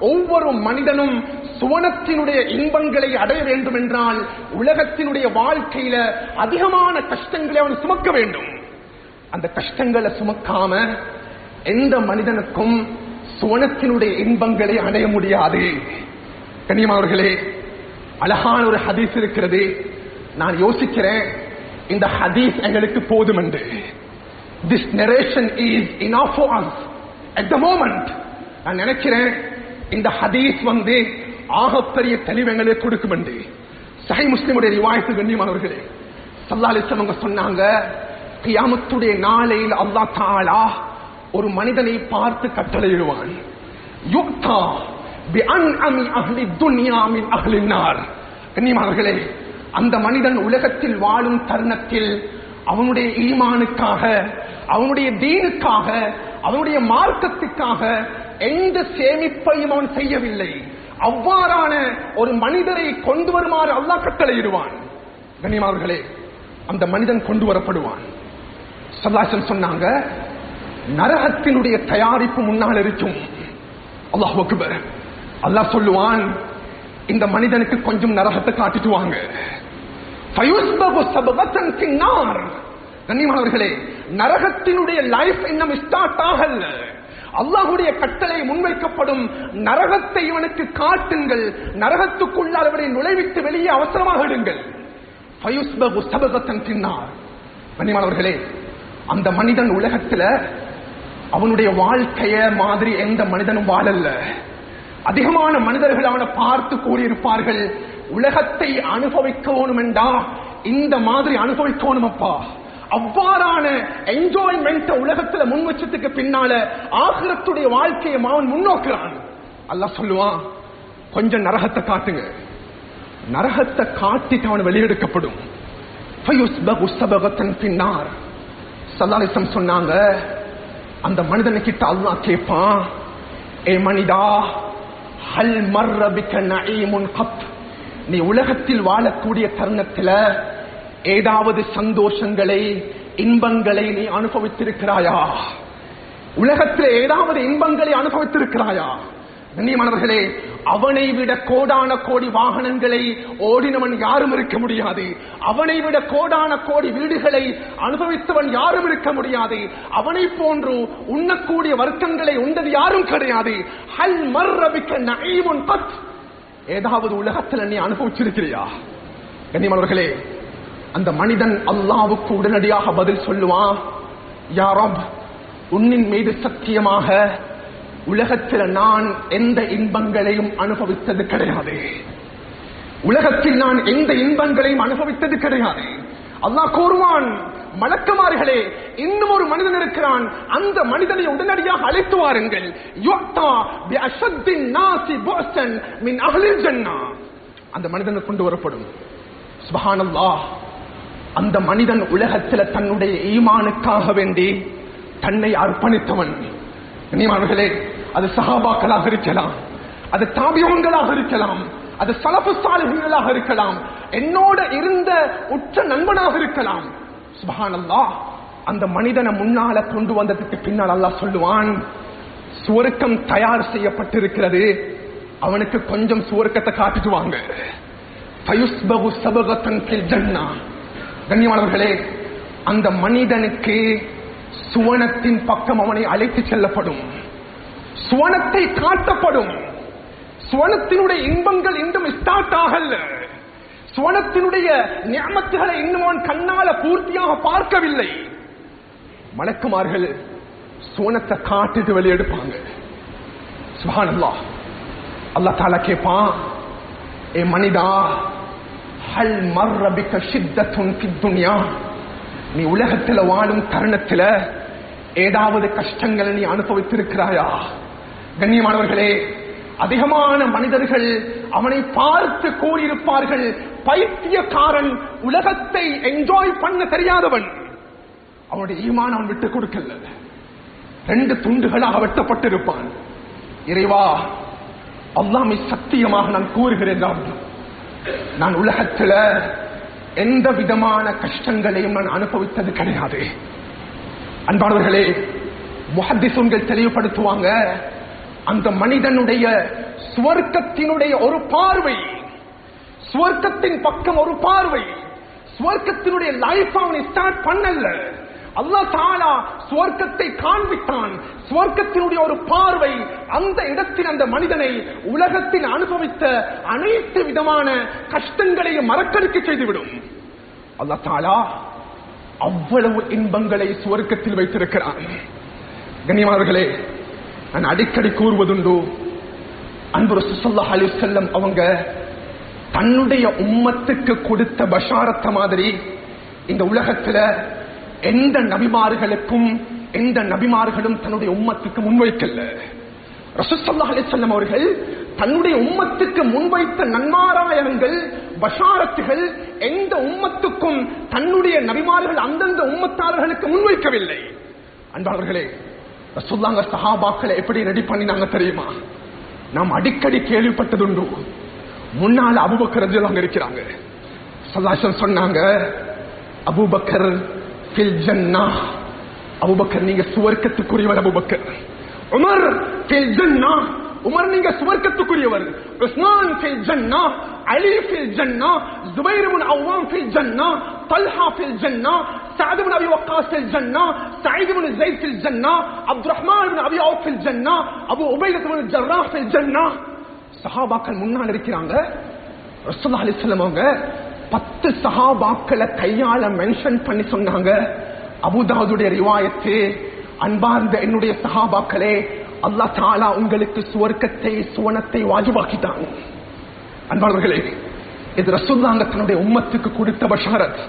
ஒவ்வொரு மனிதனும் சுவனத்தினுடைய இன்பங்களை அடைய வேண்டும் என்றால் உலகத்தினுடைய வாழ்க்கையில அதிகமான கஷ்டங்களை அவன் சுமக்க வேண்டும். அந்த கஷ்டங்களை சுமக்காம எந்த மனிதனுக்கும் சுவனத்தினுடைய இன்பங்களை அடைய முடியாது. கண்ணியமானவர்களே அழகான ஒரு ஹதீஸ் இருக்கிறது. நான் யோசிக்கிறேன் இந்த ஹதீஸ் எங்களுக்கு போதும் என்று this narration is enough us at the moment நான் நினைக்கிறேன் இந்த ஹதீஸ் வந்து ஆகப்பெரிய தெளிவு எங்களுக்கு கொடுக்கும் என்று சஹி முஸ்லிமுடைய ரிவாயத்து கண்ணியமானவர்களே சல்லா அவங்க சொன்னாங்க கியாமத்துடைய நாளையில் அல்லா தாலா ஒரு மனிதனை பார்த்து கட்டளையிடுவான். யுக்தா பி அன்அமி அஹ்லி துன்யா மின் அஹ்லின் கண்ணியமானவர்களே அந்த மனிதன் உலகத்தில் வாழும் தருணத்தில் அவனுடைய ஈமானுக்காக அவனுடைய தீனுக்காக அவனுடைய மார்க்கத்துக்காக எந்த சேமிப்பையும் அவன் செய்யவில்லை. அவ்வாறான ஒரு மனிதரை கொண்டு வருமாறு அல்லாஹ் கட்டளையிடுவான். கண்ணியமாவர்களே அந்த மனிதன் கொண்டு வரப்படுவான். சல்லாசன் சொன்னாங்க நரகத்தினுடைய தயாரிப்பு முன்னால் இருக்கும். அல்லாஹ் அக்பர். அல்லாஹ் சொல்லுவான் இந்த மனிதனுக்கு கொஞ்சம் நரகத்தை காட்டிட்டு வாங்க. பின்னார் கண்ணியமானவர்களே நரகத்தினுடைய லைஃப் இன்னும் ஸ்டார்ட் ஆகல. அல்லாஹுடைய கட்டளை முன்வைக்கப்படும். நரகத்தை இவனுக்கு காட்டுங்கள். நரகத்துக்குள்ளால் அவரை நுழைவித்து வெளியே அவசரமாக இடுங்கள் ஃபயுஸ்பகு அந்த மனிதன் உலகத்துல அவனுடைய வாழ்க்கைய மாதிரி எந்த மனிதனும் வாழல்ல அதிகமான மனிதர்கள் அவனை பார்த்து கூறியிருப்பார்கள் உலகத்தை அனுபவிக்கணும் என்றா இந்த மாதிரி அனுபவிக்கணும் அப்பா அவ்வாறான என்ஜாய்மெண்ட் உலகத்துல முன் வச்சதுக்கு பின்னால ஆகிரத்துடைய வாழ்க்கையை அவன் முன்னோக்குறான். அல்ல சொல்லுவான் கொஞ்சம் நரகத்தை காட்டுங்க. நரகத்தை காட்டிட்டு அவன் வெளியெடுக்கப்படும். பின்னார். சல்லாலிசம் சொன்னாங்க அந்த மனிதனை கிட்ட அல்லா கேட்பான் ஏ மனிதா ஹல் மர்ரபிக்க நஈமுன் கத். நீ உலகத்தில் வாழக்கூடிய தருணத்துல ஏதாவது சந்தோஷங்களை இன்பங்களை நீ அனுபவித்திருக்கிறாயா? உலகத்தில் ஏதாவது இன்பங்களை அனுபவித்திருக்கிறாயா? கண்ணியமானவர்களே அவனை விட கோடான கோடி வாகனங்களை ஓடினவன் யாரும் இருக்க முடியாது. அவனை விட கோடான கோடி வீடுகளை அனுபவித்தவன் யாரும் இருக்க முடியாது. அவனை போன்று உண்ணக்கூடிய வர்க்கங்களை உண்டது யாரும் கிடையாது. ஹல் மர்ரபிக்க நஈமுன் பத் ஏதாவது உலகத்தில் நீ அனுபவிச்சிருக்கிறியா? கண்ணியமானவர்களே அந்த மனிதன் அல்லாவுக்கு உடனடியாக பதில் சொல்லுவான். யாரப் உன்னின் மீது சத்தியமாக உலகத்தில் நான் எந்த இன்பங்களையும் அனுபவித்தது கிடையாது. உலகத்தில் நான் எந்த இன்பங்களையும் அனுபவித்தது கிடையாது. அல்லாஹ் கூறுவான் மலக்குமார்களே இன்னும் ஒரு மனிதன் இருக்கிறான். அந்த மனிதனை உடனடியாக அழைத்து வாருங்கள். மின் அந்த மனிதனை கொண்டு வரப்படும். சுபஹானல்லாஹ். அந்த மனிதன் உலகத்தில் தன்னுடைய ஈமானுக்காக வேண்டி தன்னை அர்ப்பணித்தவன். கண்ணியமானவர்களே அது சஹாபாக்களாக இருக்கலாம் அது தாபியவங்களாக இருக்கலாம் அது சலப்பு சாலிகளாக இருக்கலாம் என்னோட இருந்த உற்ற நண்பனாக இருக்கலாம். சுபஹானல்லாஹ் அந்த மனிதனை முன்னால கொண்டு வந்ததுக்கு பின்னால் அல்லாஹ் சொல்லுவான் சுவருக்கம் தயார் செய்யப்பட்டிருக்கிறது. அவனுக்கு கொஞ்சம் சுவர்க்கத்தை காட்டிட்டு கண்ணியமானவர்களே அந்த மனிதனுக்கு சுவனத்தின் பக்கம் அவனை அழைத்து செல்லப்படும். சுவனத்தை காட்டப்படும் சுவனத்தினுடைய இன்பங்கள் இன்னும் ஸ்டார்ட் ஆகல. சுவனத்தினுடைய நியமத்துகளை இன்னும் அவன் கண்ணால பூர்த்தியாக பார்க்கவில்லை. மணக்குமார்கள் சுவனத்தை காட்டிட்டு வெளியெடுப்பாங்க. சுபானல்லா அல்லா தாலா கேட்பான் ஏ மனிதா ஹல் மர்ரபிக்க ஷித்தத்துன் துன்யா. நீ உலகத்துல வாழும் தருணத்துல ஏதாவது கஷ்டங்களை நீ அனுபவித்திருக்கிறாயா? கண்ணியமானவர்களே அதிகமான மனிதர்கள் அவனை பார்த்து கூறியிருப்பார்கள். பைத்தியக்காரன் உலகத்தை என்ஜாய் பண்ண தெரியாதவன். அவனுடைய ஈமான் அவன் விட்டு கொடுக்கல. ரெண்டு துண்டுகளாக வெட்டப்பட்டிருப்பான். இறைவா அல்லாமை சத்தியமாக நான் கூறுகிறேன் நான் உலகத்துல எந்த விதமான கஷ்டங்களையும் நான் அனுபவித்தது கிடையாது. அன்பானவர்களே முஹத்திசுன்கள் தெளிவுபடுத்துவாங்க அந்த மனிதனுடைய சுவர்க்கத்தினுடைய ஒரு பார்வை சுவர்க்கத்தின் பக்கம் ஒரு பார்வை சுவர்க்கத்தினுடைய லைஃப் அவனை ஸ்டார்ட் பண்ணல. அல்லாஹ் தாலா சுவர்க்கத்தை காண்பித்தான். சுவர்க்கத்தினுடைய ஒரு பார்வை அந்த இடத்தில் அந்த மனிதனை உலகத்தில் அனுபவித்த அனைத்து விதமான கஷ்டங்களையும் மறக்கடிக்க செய்துவிடும். அல்லா தாலா அவ்வளவு இன்பங்களை சுவர்க்கத்தில் வைத்திருக்கிறான். கண்ணியமானவர்களே நான் அடிக்கடி கூறுவதுண்டு அன்பு சுசல்லா அலி செல்லம் அவங்க தன்னுடைய உம்மத்துக்கு கொடுத்த பஷாரத்த மாதிரி இந்த உலகத்துல எந்த நபிமார்களுக்கும் எந்த நபிமார்களும் தன்னுடைய உம்மத்துக்கு முன்வைக்கல. ரசூலுல்லாஹி அலைஹி அவர்கள் தன்னுடைய உம்மத்துக்கு முன்வைத்த நன்மாராயணங்கள் பஷாரத்துகள் எந்த உம்மத்துக்கும் தன்னுடைய நபிமார்கள் அந்தந்த உம்மத்தாளர்களுக்கு முன்வைக்கவில்லை. அன்பாளர்களே ரசூல்லாங்க சஹாபாக்களை எப்படி ரெடி பண்ணினாங்க தெரியுமா? நாம் அடிக்கடி கேள்விப்பட்டதுண்டு. முன்னால் அபுபக்கர் இருக்கிறாங்க. சதாசன் சொன்னாங்க அபூபக்கர் ஃபில் ஜன்னா அபூபக்கர் நீங்க சுவர்க்கத்துக்குரியவர் அபூபக்கர் உமர் ஃபில் ஜன்னா உமர் நீங்க சுவர்க்கத்துக்குரியவர் உஸ்மான் ஃபில் ஜன்னா அலி ஃபில் ஜன்னா ஜுபைர் இப்னு அவ்வாம் ஃபில் ஜன்னா طلحة في الجنة سعد بن أبي وقاص في الجنة سعيد بن زيد في الجنة عبد الرحمن بن أبي عوف في الجنة أبو عبيدة بن الجراح في الجنة சஹாபாக்கள் முன்னால் இருக்கிறாங்க ரசூலுல்லாஹி அலைஹி வஸல்லம் அவங்க பத்து சகாபாக்களை கையால மென்ஷன் பண்ணி சொன்னாங்க. அபுதாவுடைய ரிவாயத்து அன்பார்ந்த என்னுடைய சகாபாக்களே அல்லாஹ் தாலா உங்களுக்கு சுவர்க்கத்தை சுவனத்தை வாஜிபாக்கிட்டாங்க அன்பாளர்களே இது ரசூல்லாங்க தன்னுடைய உம்மத்துக்கு கொடுத்த பஷாரத்.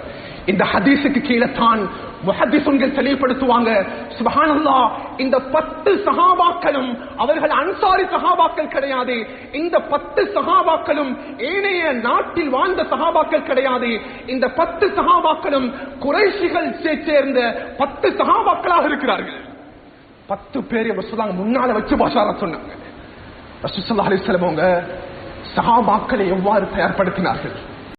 இந்த ஹதீஸுக்கு கீழே தான் முஹத்திசுன்கள் தெளிவுபடுத்துவாங்க. சுபஹானல்லாஹ் இந்த பத்து சகாபாக்களும் அவர்கள் அன்சாரி சகாபாக்கள் கிடையாது. இந்த பத்து சகாபாக்களும் ஏனைய நாட்டில் வாழ்ந்த சகாபாக்கள் கிடையாது. இந்த பத்து சகாபாக்களும் குறைஷிகள் சேர்ந்த பத்து சகாபாக்களாக இருக்கிறார்கள். பத்து பேரை ரசூலாங்க முன்னால வச்சு பாஷாரா சொன்னாங்க. ரசூலுல்லாஹி அலைஹி வஸல்லம் அவங்க எவ்வாறு தயார்படுத்தினார்கள்?